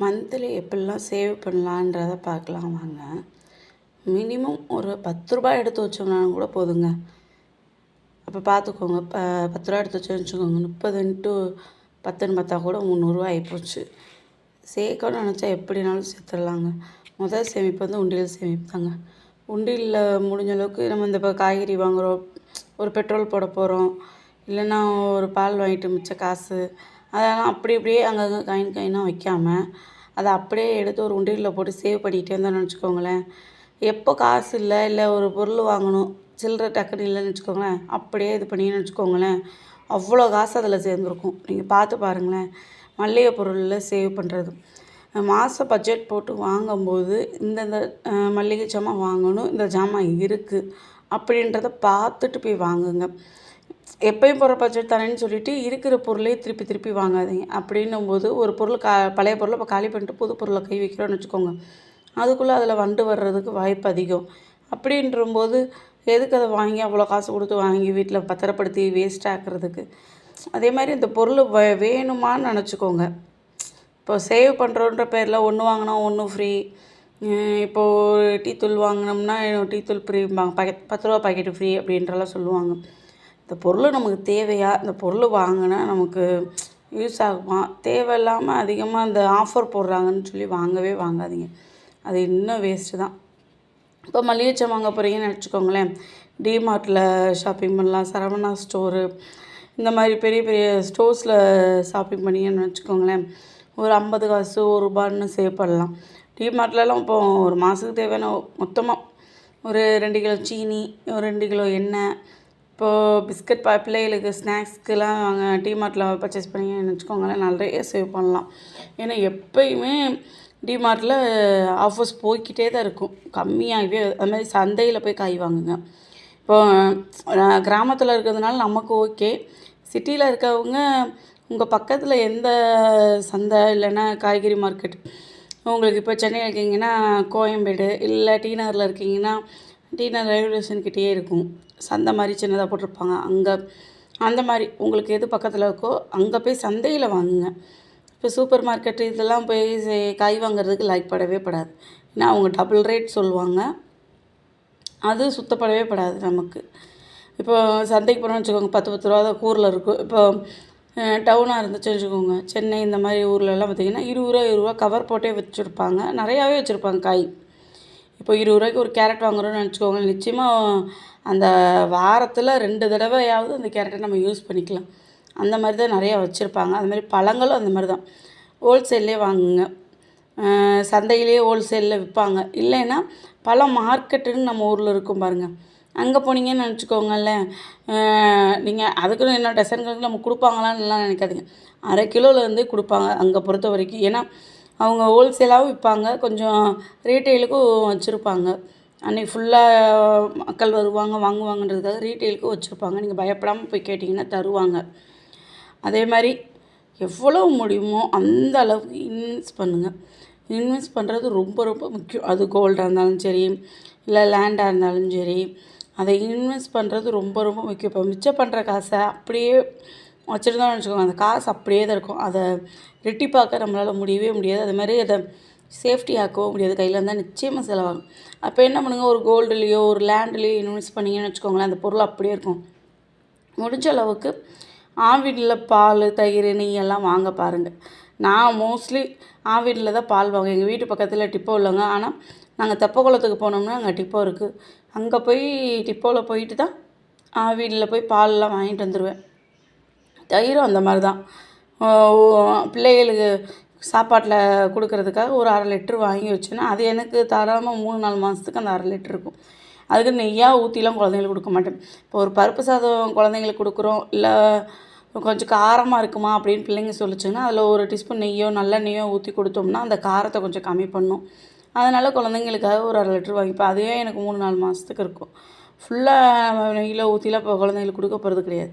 Monthly எப்படிலாம் save பண்ணலான்றத பார்க்கலாம் வாங்க. மினிமம் ஒரு பத்து ரூபாய் எடுத்து வச்சோம்னாலும் கூட போதுங்க. அப்போ பார்த்துக்கோங்க ப பத்து ரூபா எடுத்து வச்சோன்னு வச்சுக்கோங்க முப்பது இன்ட்டு பத்துன்னு பார்த்தா கூட முந்நூறுரூவா ஆகிப்போச்சு சேர்க்கணும்னு நினச்சா எப்படினாலும் சேர்த்துடலாங்க. முதல் சேமிப்பு வந்து உண்டியல் சேமிப்பு தாங்க. உண்டியலில் முடிஞ்ச அளவுக்கு நம்ம இந்த இப்போ காய்கறி வாங்குகிறோம் ஒரு பெட்ரோல் போட போகிறோம் இல்லைன்னா ஒரு பால் வாங்கிட்டு மிச்ச காசு அதெல்லாம் அப்படி அப்படியே அங்கங்கே காயின் காயினாக வைக்காமல் அதை அப்படியே எடுத்து ஒரு உண்டியலில் போட்டு சேவ் பண்ணிக்கிட்டே இருந்தோம்னு வச்சுக்கோங்களேன். எப்போ காசு இல்லை இல்லை ஒரு பொருள் வாங்கணும் சில்லற டக்குன்னு இல்லைன்னு வச்சுக்கோங்களேன் அப்படியே இது பண்ணின்னு வச்சுக்கோங்களேன். அவ்வளோ காசு அதில் சேர்ந்துருக்கும். நீங்கள் பார்த்து பாருங்களேன். மளிகை பொருளில் சேவ் பண்ணுறது மாதம் பட்ஜெட் போட்டு வாங்கும்போது இந்தந்த மளிகை ஜாமான் வாங்கணும் இந்த ஜாமான் இருக்குது அப்படின்றத பார்த்துட்டு போய் வாங்குங்க. எப்பயும் போகிற பட்ஜெட் தானேன்னு சொல்லிட்டு இருக்கிற பொருளே திருப்பி திருப்பி வாங்காதீங்க. அப்படின்னும் போது ஒரு பொருள் கா பழைய பொருளை இப்போ காலி பண்ணிட்டு புது பொருளை கை வைக்கிறோன்னு வச்சுக்கோங்க. அதுக்குள்ளே அதில் வண்டு வர்றதுக்கு வாய்ப்பு அதிகம். அப்படின்றம்போது எதுக்கு அதை வாங்கி அவ்வளோ காசு கொடுத்து வாங்கி வீட்டில் பத்திரப்படுத்தி வேஸ்ட் ஆக்கிறதுக்கு அதே மாதிரி இந்த பொருள் வே வேணுமான்னு நினச்சிக்கோங்க. இப்போ சேவ் பண்ணுறோன்ற பேரில் ஒன்று வாங்கினா ஒன்று ஃப்ரீ இப்போது டீ தூள் வாங்கினோம்னா டீ தூள் ஃப்ரீ பாக்கெட் பத்து ரூபா பாக்கெட்டு ஃப்ரீ அப்படின்றலாம் சொல்லுவாங்க. இந்த பொருள் நமக்கு தேவையா? இந்த பொருள் வாங்கினா நமக்கு யூஸ் ஆகுமா? தேவையில்லாமல் அதிகமாக இந்த ஆஃபர் போடுறாங்கன்னு சொல்லி வாங்கவே வாங்காதீங்க. அது இன்னும் வேஸ்ட்டு தான். இப்போ மளிகை ஜாமான் வாங்க போகிறீங்கன்னு நினச்சிக்கோங்களேன். டிமார்ட்டில் ஷாப்பிங் பண்ணலாம் சரவணா ஸ்டோரு இந்த மாதிரி பெரிய பெரிய ஸ்டோர்ஸில் ஷாப்பிங் பண்ணீங்கன்னு வச்சுக்கோங்களேன் ஒரு ஐம்பது காசு ஒரு ரூபான்னு சேவ் பண்ணலாம். டிமார்ட்லலாம் இப்போ ஒரு மாதத்துக்கு தேவையான மொத்தமாக ஒரு ரெண்டு கிலோ சீனி ஒரு ரெண்டு கிலோ எண்ணெய் இப்போது பிஸ்கட் பா பிள்ளைகளுக்கு ஸ்நாக்ஸ்க்கெலாம் அவங்க டிமார்ட்டில் பர்ச்சேஸ் பண்ணீங்கன்னு வச்சுக்கோங்களேன் நிறைய சேவ் பண்ணலாம். ஏன்னா எப்பயுமே டிமார்ட்டில் ஆஃபர்ஸ் போய்க்கிட்டே தான் இருக்கும். கம்மியாகவே அது மாதிரி சந்தையில் போய் காய் வாங்குங்க. இப்போ கிராமத்தில் இருக்கிறதுனால நமக்கு ஓகே சிட்டியில் இருக்கவங்க உங்கள் பக்கத்தில் எந்த சந்தை இல்லைன்னா காய்கறி மார்க்கெட் உங்களுக்கு இப்போ சென்னையில் இருக்கீங்கன்னா கோயம்பேடு இல்லை டிநகரில் இருக்கீங்கன்னா டி ரயில்வே ரயில்வே ஸ்டேஷன்கிட்டயே இருக்கும். சந்தை மாதிரி சின்னதாக போட்டிருப்பாங்க. அங்கே அந்த மாதிரி உங்களுக்கு எது பக்கத்தில் இருக்கோ அங்கே போய் சந்தையில் வாங்குங்க. இப்போ சூப்பர் மார்க்கெட்டு இதெல்லாம் போய் சே- காய் வாங்குறதுக்கு லைக் படவே படாது. ஏன்னா அவங்க டபுள் ரேட் சொல்லுவாங்க. அது சுத்தப்படவே படாது நமக்கு. இப்போ சந்தைக்கு போனோம்னு வச்சுக்கோங்க பத்து பத்து ரூபா தான் கூரில் இருக்கும் இப்போ டவுனாக இருந்துச்சு வச்சுக்கோங்க சென்னை இந்த மாதிரி ஊர்லலாம் பார்த்திங்கன்னா இருபது ரூபா இருபது ரூபா கவர் போட்டே வச்சுருப்பாங்க. நிறையாவே வச்சுருப்பாங்க காய். இப்போ இருபது ரூபாய்க்கு ஒரு கேரட் வாங்குறோம்னு நினச்சிக்கோங்க நிச்சயமாக அந்த வாரத்தில் ரெண்டு தடவையாவது அந்த கேரட்டை நம்ம யூஸ் பண்ணிக்கலாம். அந்த மாதிரி தான் நிறையா வச்சுருப்பாங்க. அது மாதிரி பழங்களும் அந்த மாதிரி தான் ஹோல்சேல்லே வாங்குங்க. சந்தையிலேயே ஹோல்சேலில் விற்பாங்க இல்லைன்னா பல மார்க்கெட்டுன்னு நம்ம ஊரில் இருக்கும் பாருங்கள் அங்கே போனீங்கன்னு நினச்சிக்கோங்களேன். நீங்கள் அதுக்குன்னு என்ன டசன் நம்ம கொடுப்பாங்களான்னுலாம் நினைக்காதீங்க. அரை கிலோலேருந்தே கொடுப்பாங்க அங்கே பொறுத்த வரைக்கும். ஏன்னா அவங்க ஹோல்சேலாகவும் விற்பாங்க கொஞ்சம் ரீட்டெயிலுக்கும் வச்சுருப்பாங்க. அன்றைக்கி ஃபுல்லாக மக்கள் வருவாங்க வாங்குவாங்கன்றதுக்காக ரீட்டெயிலுக்கும் வச்சுருப்பாங்க. நீங்கள் பயப்படாமல் போய் கேட்டிங்கன்னா தருவாங்க. அதே மாதிரி எவ்வளோ முடியுமோ அந்த அளவுக்கு இன்வெஸ்ட் பண்ணுங்கள் இன்வெஸ்ட் பண்ணுறது ரொம்ப ரொம்ப முக்கியம். அது கோல்டாக இருந்தாலும் சரி இல்லை லேண்டாக இருந்தாலும் சரி அதை இன்வெஸ்ட் பண்ணுறது ரொம்ப ரொம்ப முக்கியம். இப்போ மிச்சம் பண்ணுற காசை அப்படியே வச்சுருந்தோம்னு வச்சுக்கோங்க. அந்த காசு அப்படியே தான் இருக்கும். அதை ரெட்டிப்பாக்க நம்மளால் முடியவே முடியாது. அது மாதிரி அதை சேஃப்டி ஆக்கவும் முடியாது. கையில் இருந்தால் நிச்சயமாக செலவாகும். அப்போ என்ன பண்ணுங்கள் ஒரு கோல்டுலேயோ ஒரு லேண்ட்லேயோ இன்வெஸ்ட் பண்ணீங்கன்னு வச்சுக்கோங்களேன் அந்த பொருள் அப்படியே இருக்கும். முடிஞ்ச அளவுக்கு ஆவினில் பால் தயிர் நெய் எல்லாம் வாங்க பாருங்கள் நான் மோஸ்ட்லி ஆவினில் தான் பால் வாங்குவேன். எங்கள் வீட்டு பக்கத்தில் டிப்போ இல்லைங்க. ஆனால் நாங்கள் தெப்ப குளத்துக்கு போனோம்னா அங்கே டிப்போ இருக்குது அங்கே போய் டிப்போவில் போயிட்டு தான் ஆவினில் போய் பால்லாம் வாங்கிட்டு வந்துடுவேன் தயிரும் அந்த மாதிரி தான். பிள்ளைகளுக்கு சாப்பாட்டில் கொடுக்கறதுக்காக ஒரு அரை லிட்ரு வாங்கி வச்சேன்னா அது எனக்கு தாராளமாக மூணு நாலு மாதத்துக்கு அந்த அரை லிட்ரு இருக்கும். அதுக்கு நெய்யாக ஊற்றிலாம் குழந்தைங்களுக்கு கொடுக்க மாட்டேன். இப்போ ஒரு பருப்பு சாதம் குழந்தைங்களுக்கு கொடுக்குறோம் இல்லை கொஞ்சம் காரமாக இருக்குமா அப்படின்னு பிள்ளைங்க சொல்லிச்சுன்னா அதில் ஒரு டீஸ்பூன் நெய்யோ நல்ல நெய்யோ ஊற்றி கொடுத்தோம்னா அந்த காரத்தை கொஞ்சம் கம்மி பண்ணும். அதனால் குழந்தைங்களுக்காக ஒரு அரை லிட்ரு வாங்கிப்பேன். அதுவே எனக்கு மூணு நாலு மாதத்துக்கு இருக்கும். ஃபுல்லாக நெய்யில் ஊற்றிலாம் இப்போ குழந்தைங்களுக்கு கொடுக்க போகிறது கிடையாது.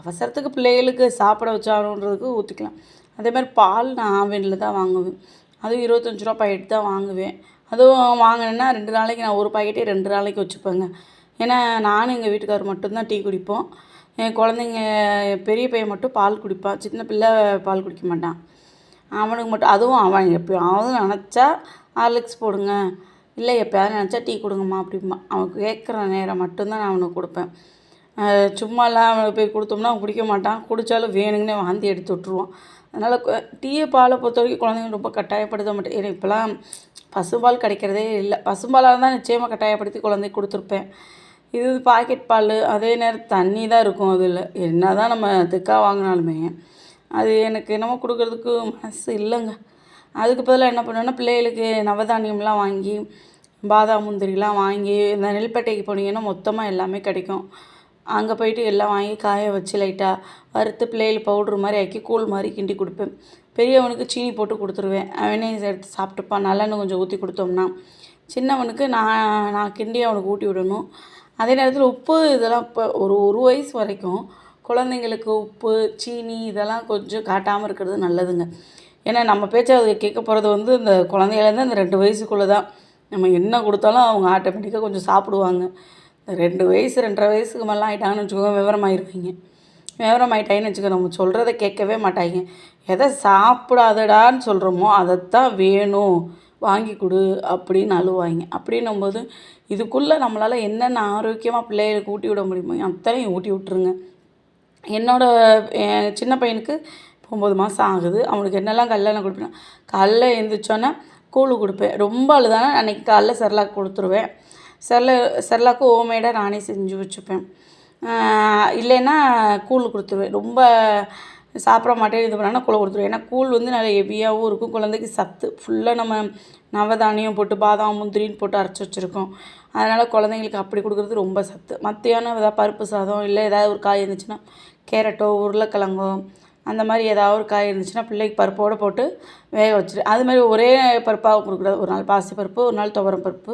அவசரத்துக்கு பிள்ளைகளுக்கு சாப்பிட வச்சாகணுன்றதுக்கு ஊற்றிக்கலாம் அதே மாதிரி பால் நான் ஆவினில் தான் வாங்குவேன். அதுவும் இருபத்தஞ்சி ரூபா பாக்கெட் தான் வாங்குவேன். அதுவும் வாங்கினேன்னா ரெண்டு நாளைக்கு நான் ஒரு பாக்கெட்டே ரெண்டு நாளைக்கு வச்சுப்பேங்க. ஏன்னா நானும் எங்கள் வீட்டுக்காரர் மட்டும்தான் டீ குடிப்போம். என் குழந்தைங்க பெரிய பையன் மட்டும் பால் குடிப்பான் சின்ன பிள்ளை பால் குடிக்க மாட்டான். அவனுக்கு மட்டும் அதுவும் அவன் எப்பயாவது நினச்சா ஹார்லிக்ஸ் போடுங்க. இல்லை எப்பயாவது நினச்சா டீ கொடுங்கம்மா அப்படிம்பா. அவன் கேட்குற நேரம் மட்டும்தான் நான் அவனுக்கு கொடுப்பேன். சும்மாலாம் அவனுக்கு போய் கொடுத்தோம்னா அவன் குடிக்க மாட்டான். குடித்தாலும் வேணுங்கன்னே வாந்தி எடுத்து விட்ருவான் அதனால் டீயை பாலை பொறுத்த வரைக்கும் குழந்தைங்க ரொம்ப கட்டாயப்படுத்த மாட்டேன். ஏன்னா இப்போலாம் பசும்பால் கிடைக்கிறதே இல்லை. பசும்பாலாக தான் நிச்சயமாக கட்டாயப்படுத்தி குழந்தைக்கு கொடுத்துருப்பேன். இது பாக்கெட் பால் அதே நேரம் தண்ணி தான் இருக்கும் அதில். என்ன தான் நம்ம திக்காக வாங்கினாலுமே அது எனக்கு என்னமோ கொடுக்குறதுக்கு மனசு இல்லைங்க. அதுக்கு பதிலாக என்ன பண்ணுவேன்னா பிள்ளைகளுக்கு நவதானியம்லாம் வாங்கி பாதாம் முந்திரிலாம் வாங்கி இந்த நெல்பேட்டைக்கு போனீங்கன்னா மொத்தமாக எல்லாமே கிடைக்கும். அங்கே போயிட்டு எல்லாம் வாங்கி காய வச்சு லைட்டாக வறுத்து பிள்ளைகள் பவுட்ரு மாதிரி ஆக்கி கூழ் மாதிரி கிண்டி கொடுப்பேன். பெரியவனுக்கு சீனி போட்டு கொடுத்துருவேன். அவனே எடுத்து சாப்பிட்டுப்பான். நல்லெண்ணெய் கொஞ்சம் ஊற்றி கொடுத்தோம்னா. சின்னவனுக்கு நான் நான் கிண்டி அவனுக்கு ஊட்டி விடணும். அதே நேரத்தில் உப்பு இதெல்லாம் இப்போ ஒரு ஒரு வயசு வரைக்கும் குழந்தைங்களுக்கு உப்பு சீனி இதெல்லாம் கொஞ்சம் காட்டாமல் இருக்கிறது நல்லதுங்க. ஏன்னா நம்ம பேச்சை அது கேட்க போகிறது வந்து இந்த குழந்தையிலேருந்து அந்த ரெண்டு வயசுக்குள்ளே தான் நம்ம என்ன கொடுத்தாலும் அவங்க ஆட்டோமேட்டிக்காக கொஞ்சம் சாப்பிடுவாங்க. ரெண்டு வயசு ரெண்டரை வயசுக்கு மேலாம் ஆகிட்டாங்கன்னு வச்சுக்கோங்க விவரமாயிருப்பீங்க. விவரமாயிட்டாங்கன்னு வச்சுக்கோ நம்ம சொல்கிறத கேட்கவே மாட்டாங்க எதை சாப்பிடாதடான்னு சொல்கிறோமோ அதைத்தான் வேணும். வாங்கி கொடு அப்படின்னு அழுவாங்க அப்படின்னும்போது இதுக்குள்ளே நம்மளால் என்னென்ன ஆரோக்கியமாக பிள்ளைகளுக்கு ஊட்டி விட முடியுமோ அத்தனையும் ஊட்டி விட்ருங்க என்னோடய என் சின்ன பையனுக்கு ஒம்பது மாதம் ஆகுது. அவனுக்கு என்னெல்லாம் கல்லெல்லாம் கொடுப்பேன் காலைல எழுந்திரிச்சோன்னே கூழ் கொடுப்பேன். ரொம்ப அழுதானா அன்றைக்கி காலைல செர்லாக் கொடுத்துருவேன். செர்ல செர்லாக்கு ஹோம்மேடாக நானே செஞ்சு வச்சுப்பேன். இல்லைன்னா கூழ் கொடுத்துருவேன். ரொம்ப சாப்பிட மாட்டேன் இது பண்ணால் கூழ் கொடுத்துருவேன். ஏன்னா கூழ் வந்து நல்லா ஹெவியாகவும் இருக்கும். குழந்தைக்கு சத்து. ஃபுல்லாக நம்ம நவதானியம் போட்டு பாதாம் முந்திரின்னு போட்டு அரைச்சி வச்சுருக்கோம். அதனால் குழந்தைங்களுக்கு அப்படி கொடுக்குறது ரொம்ப சத்து. மத்தியானம் ஏதாவது பருப்பு சாதம் இல்லை ஏதாவது ஒரு காய் இருந்துச்சுன்னா கேரட்டோ உருளைக்கிழங்கோ அந்த மாதிரி ஏதாவது ஒரு காய் இருந்துச்சுன்னா பிள்ளைக்கு பருப்போடு போட்டு வேக வச்சுரு அது மாதிரி ஒரே பருப்பாக கொடுக்குறது. ஒரு நாள் பாசி பருப்பு ஒரு நாள் துவரம் பருப்பு.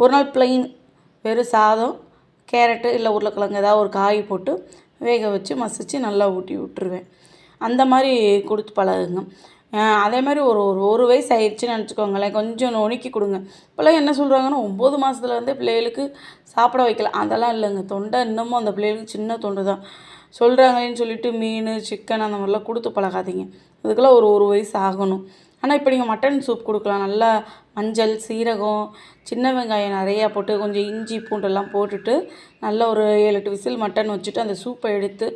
ஒரு நாள் ப்ளைன் வெறும் சாதம் கேரட்டு இல்லை உருளைக்கிழங்கு ஏதாவது ஒரு காய் போட்டு வேக வச்சு மசித்து நல்லா ஊட்டி விட்டுருவேன். அந்த மாதிரி கொடுத்து பழகுங்க. அதே மாதிரி ஒரு ஒரு ஒரு வயசு ஆயிடுச்சுன்னு நினச்சிக்கோங்களேன். கொஞ்சம் நுணுக்கி கொடுங்க. இப்போல்லாம் என்ன சொல்கிறாங்கன்னா ஒம்பது மாதத்துலேருந்தே பிள்ளைகளுக்கு சாப்பிட வைக்கலாம் அதெல்லாம் இல்லைங்க. தொண்டை இன்னமும் அந்த பிள்ளைகளுக்கு சின்ன தொண்டு தான். சொல்கிறாங்களேன்னு சொல்லிட்டு மீன் சிக்கன் அந்த மாதிரிலாம் கொடுத்து பழகாதீங்க. அதுக்கெல்லாம் ஒரு ஒரு வயசு ஆகணும். ஆனால் இப்போ நீங்கள் மட்டன் சூப் கொடுக்கலாம். நல்லா மஞ்சள் சீரகம் சின்ன வெங்காயம் நிறையா போட்டு கொஞ்சம் இஞ்சி பூண்டெல்லாம் போட்டுட்டு நல்லா ஒரு ஏழு எட்டு விசில் மட்டன் வச்சுட்டு அந்த சூப்பை எடுத்து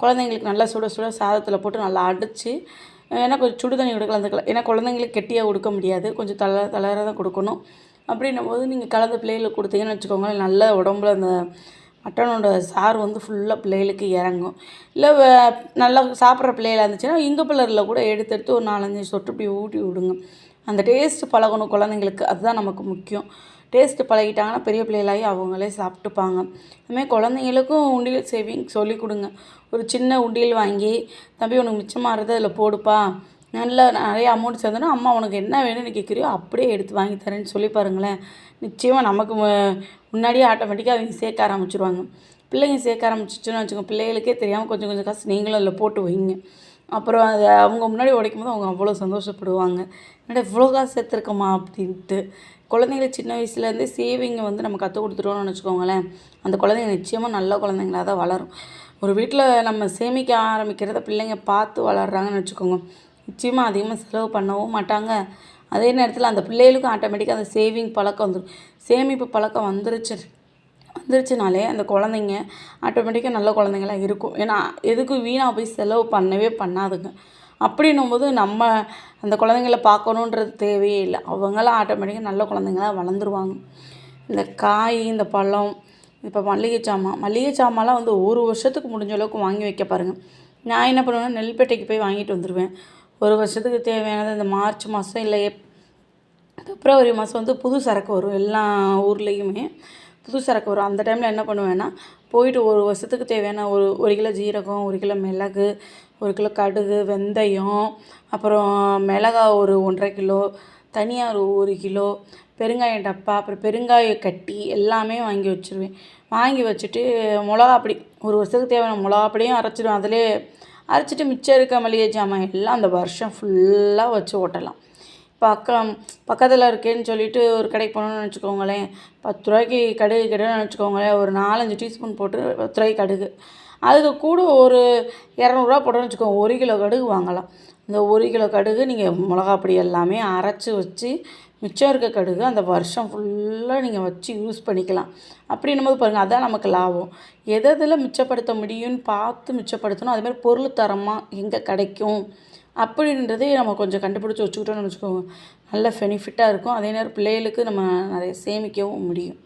குழந்தைங்களுக்கு நல்லா சுட சுட சாதத்தில் போட்டு நல்லா அடித்து ஏன்னா கொஞ்சம் சுடு தண்ணி கொடுக்கலாம் கலந்துக்கலாம் ஏன்னா குழந்தைங்களுக்கு கெட்டியாக கொடுக்க முடியாது. கொஞ்சம் தள தளர தான் கொடுக்கணும். அப்படின்னும் போது நீங்கள் கலந்து பிள்ளைகளுக்கு கொடுத்தீங்கன்னு வச்சுக்கோங்களேன் நல்ல உடம்புல அந்த மட்டனோட சாறு வந்து ஃபுல்லாக பிள்ளைகளுக்கு இறங்கும். இல்லை நல்லா சாப்பிட்ற பிள்ளைகளாக இருந்துச்சுன்னா இங்கு பிள்ளரில் கூட எடுத்து எடுத்து ஒரு நாலஞ்சு சொட்டு இப்படி ஊட்டி விடுங்க. அந்த டேஸ்ட்டு பழகணும் குழந்தைங்களுக்கு. அதுதான் நமக்கு முக்கியம். டேஸ்ட்டு பழகிட்டாங்கன்னா பெரிய பிள்ளைகளாகி அவங்களே சாப்பிட்டுப்பாங்க. அதுமாதிரி குழந்தைங்களுக்கும் உண்டியல் சேவிங் சொல்லி கொடுங்க. ஒரு சின்ன உண்டியல் வாங்கி தம்பி உனக்கு மிச்சமாகிறது அதில் போடுப்பா. நல்லா நிறைய அமௌண்ட் சேர்ந்தோன்னா அம்மா உனக்கு என்ன வேணும்னு கேட்குறியோ அப்படியே எடுத்து வாங்கி தரேன்னு சொல்லி பாருங்களேன். நிச்சயமாக நமக்கு முன்னாடியே ஆட்டோமேட்டிக்காக அவங்க சேர்க்க ஆரம்பிச்சிருவாங்க. பிள்ளைங்க சேர்க்க ஆரம்பிச்சிச்சுன்னு வச்சுக்கோங்க பிள்ளைகளுக்கே தெரியாமல் கொஞ்சம் கொஞ்சம் காசு நீங்களும் அதில் போட்டு வைங்க. அப்புறம் அதை அவங்க முன்னாடி உடைக்கும் போது அவங்க அவ்வளோ சந்தோஷப்படுவாங்க. என்னடா இவ்வளோ காசு சேர்த்துருக்கோமா அப்படின்ட்டு. குழந்தைங்கள சின்ன வயசுலேருந்தே சேவிங்கை வந்து நம்ம கற்றுக் கொடுத்துட்டோம்னு வச்சுக்கோங்களேன். அந்த குழந்தைங்க நிச்சயமாக நல்ல குழந்தைங்களா தான் வளரும். ஒரு வீட்டில் நம்ம சேமிக்க ஆரம்பிக்கிறத பிள்ளைங்க பார்த்து வளர்றாங்கன்னு வச்சுக்கோங்க. நிச்சயமாக அதிகமாக செலவு பண்ணவும் மாட்டாங்க. அதே நேரத்தில் அந்த பிள்ளைகளுக்கும் ஆட்டோமேட்டிக்காக அந்த சேவிங் பழக்கம் வந்துடும் சேமிப்பு பழக்கம் வந்துருச்சு. வந்துருச்சுனாலே அந்த குழந்தைங்க ஆட்டோமேட்டிக்காக நல்ல குழந்தைங்களாம் இருக்கும். ஏன்னா எதுக்கும் வீணாக போய் செலவு பண்ணவே பண்ணாதுங்க. அப்படின்னும் போது நம்ம அந்த குழந்தைங்கள பார்க்கணுன்றது தேவையே இல்லை. அவங்களாம் ஆட்டோமேட்டிக்காக நல்ல குழந்தைங்களாக வளர்ந்துருவாங்க. இந்த காய் இந்த பழம் இப்போ மல்லிகை சாமான். மல்லிகை சாமான்லாம் வந்து ஒரு வருஷத்துக்கு முடிஞ்ச அளவுக்கு வாங்கி வைக்க பாருங்கள் நான் என்ன பண்ணுவேன்னா நெல்பேட்டைக்கு போய் வாங்கிட்டு வந்துடுவேன் ஒரு வருஷத்துக்கு தேவையானது இந்த மார்ச் மாதம் இல்லை பிப்ரவரி மாதம் வந்து புது சரக்கு வரும். எல்லா ஊர்லேயுமே புது சரக்கு வரும். அந்த டைமில் என்ன பண்ணுவேன்னா போயிட்டு ஒரு வருஷத்துக்கு தேவையான ஒரு ஒரு கிலோ ஜீரகம் ஒரு கிலோ மிளகு ஒரு கிலோ கடுகு வெந்தயம் அப்புறம் மிளகா ஒரு ஒன்றரை கிலோ தனியார் ஒரு ஒரு கிலோ பெருங்காயம் டப்பா அப்புறம் பெருங்காய கட்டி எல்லாமே வாங்கி வச்சுருவேன். வாங்கி வச்சுட்டு மிளகா அப்படி ஒரு வருஷத்துக்கு தேவையான மிளகா அப்படியும் அரைச்சிடுவேன். அதிலே அரைச்சிட்டு மிச்சம் இருக்க மளிகை ஜாமான் எல்லாம் அந்த வருஷம் ஃபுல்லாக வச்சு ஓட்டலாம். அக்கம் பக்கத்தில் இருக்கேன்னு சொல்லிட்டு ஒரு கடைக்கு போகணுன்னு வச்சுக்கோங்களேன் பத்து ரூபாய்க்கு கடுகு கிடையாதுன்னு வச்சுக்கோங்களேன் ஒரு நாலஞ்சு டீஸ்பூன் போட்டு பத்து ரூபாய்க்கு கடுகு. அதுக்கு கூட ஒரு இரநூறுவா போட்டோன்னு வச்சுக்கோங்க. ஒரு கிலோ கடுகு வாங்கலாம். இந்த ஒரு கிலோ கடுகு நீங்கள் மிளகா பொடி எல்லாமே அரைச்சி வச்சு மிச்சம் இருக்க கடுகு அந்த வருஷம் ஃபுல்லாக நீங்கள் வச்சு யூஸ் பண்ணிக்கலாம். அப்படின்னும் போது பாருங்கள் அதான் நமக்கு லாபம். எது எதில் மிச்சப்படுத்த முடியும்னு பார்த்து மிச்சப்படுத்தணும். அதேமாதிரி பொருள் தரமாக எங்கே கிடைக்கும் அப்படின்றதே நம்ம கொஞ்சம் கண்டுபிடிச்சி வச்சுக்கிட்டோம்னு வச்சுக்கோங்க. நல்ல பெனிஃபிட்டாக இருக்கும். அதே நேரம் பிள்ளைகளுக்கு நம்ம நிறைய சேமிக்கவும் முடியும்.